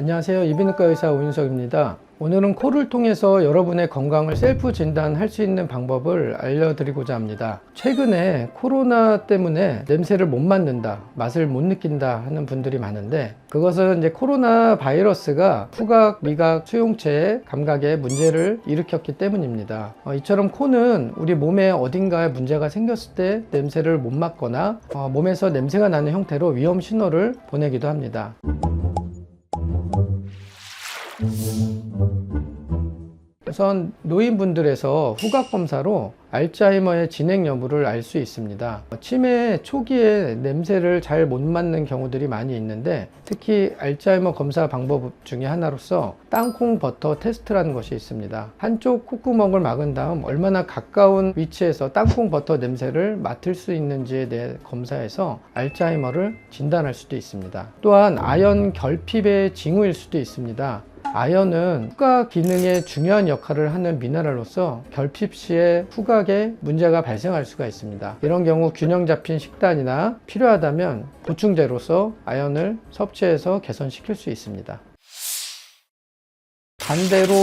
안녕하세요. 이비인후과 의사 오윤석입니다. 오늘은 코를 통해서 여러분의 건강을 셀프 진단할 수 있는 방법을 알려드리고자 합니다. 최근에 코로나 때문에 냄새를 못 맡는다, 맛을 못 느낀다 하는 분들이 많은데 그것은 이제 코로나 바이러스가 후각, 미각, 수용체 감각에 문제를 일으켰기 때문입니다. 어, 이처럼 코는 우리 몸의 어딘가에 문제가 생겼을 때 냄새를 못 맡거나 어, 몸에서 냄새가 나는 형태로 위험 신호를 보내기도 합니다. 우선 노인분들에서 후각 검사로 알츠하이머의 진행 여부를 알 수 있습니다. 치매 초기에 냄새를 잘 못 맡는 경우들이 많이 있는데 특히 알츠하이머 검사 방법 중에 하나로서 땅콩 버터 테스트라는 것이 있습니다. 한쪽 콧구멍을 막은 다음 얼마나 가까운 위치에서 땅콩 버터 냄새를 맡을 수 있는지에 대해 검사해서 알츠하이머를 진단할 수도 있습니다. 또한 아연 결핍의 징후일 수도 있습니다. 아연은 후각 기능에 중요한 역할을 하는 미네랄로서 결핍 시에 후각에 문제가 발생할 수가 있습니다. 이런 경우 균형 잡힌 식단이나 필요하다면 보충제로서 아연을 섭취해서 개선시킬 수 있습니다. 반대로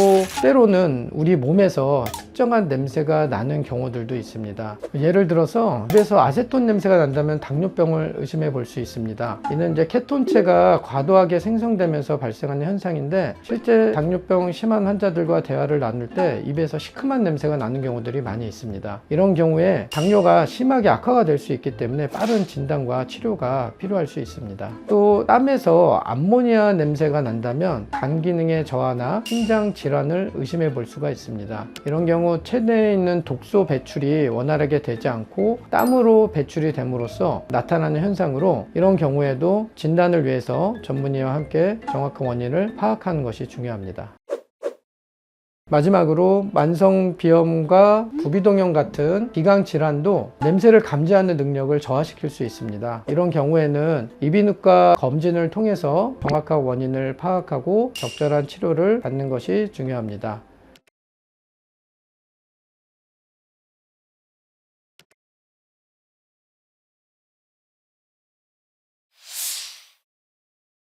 때로는 우리 몸에서 특정한 냄새가 나는 경우들도 있습니다. 예를 들어서 입에서 아세톤 냄새가 난다면 당뇨병을 의심해 볼 수 있습니다. 이는 이제 케톤체가 과도하게 생성되면서 발생하는 현상인데 실제 당뇨병 심한 환자들과 대화를 나눌 때 입에서 시큼한 냄새가 나는 경우들이 많이 있습니다. 이런 경우에 당뇨가 심하게 악화가 될 수 있기 때문에 빠른 진단과 치료가 필요할 수 있습니다. 또 땀에서 암모니아 냄새가 난다면 간 기능의 저하나 심장 질환을 의심해 볼 수가 있습니다. 이런 경우 체내에 있는 독소 배출이 원활하게 되지 않고 땀으로 배출이 됨으로써 나타나는 현상으로 이런 경우에도 진단을 위해서 전문의와 함께 정확한 원인을 파악하는 것이 중요합니다. 마지막으로 만성 비염과 부비동염 같은 기강 질환도 냄새를 감지하는 능력을 저하시킬 수 있습니다. 이런 경우에는 이비인후과 검진을 통해서 정확한 원인을 파악하고 적절한 치료를 받는 것이 중요합니다.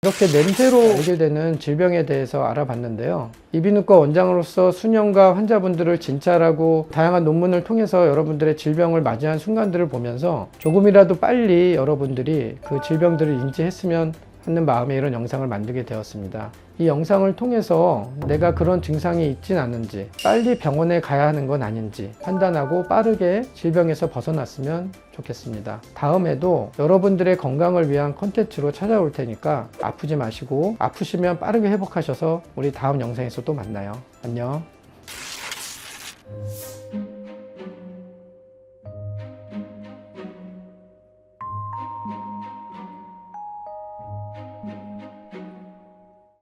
이렇게 냄새로 알게 되는 질병에 대해서 알아봤는데요. 이비인후과 원장으로서 수년과 환자분들을 진찰하고 다양한 논문을 통해서 여러분들의 질병을 맞이한 순간들을 보면서 조금이라도 빨리 여러분들이 그 질병들을 인지했으면 하는 마음에 이런 영상을 만들게 되었습니다. 이 영상을 통해서 내가 그런 증상이 있진 않은지, 빨리 병원에 가야 하는 건 아닌지 판단하고 빠르게 질병에서 벗어났으면 좋겠습니다. 다음에도 여러분들의 건강을 위한 컨텐츠로 찾아올 테니까 아프지 마시고 아프시면 빠르게 회복하셔서 우리 다음 영상에서 또 만나요. 안녕.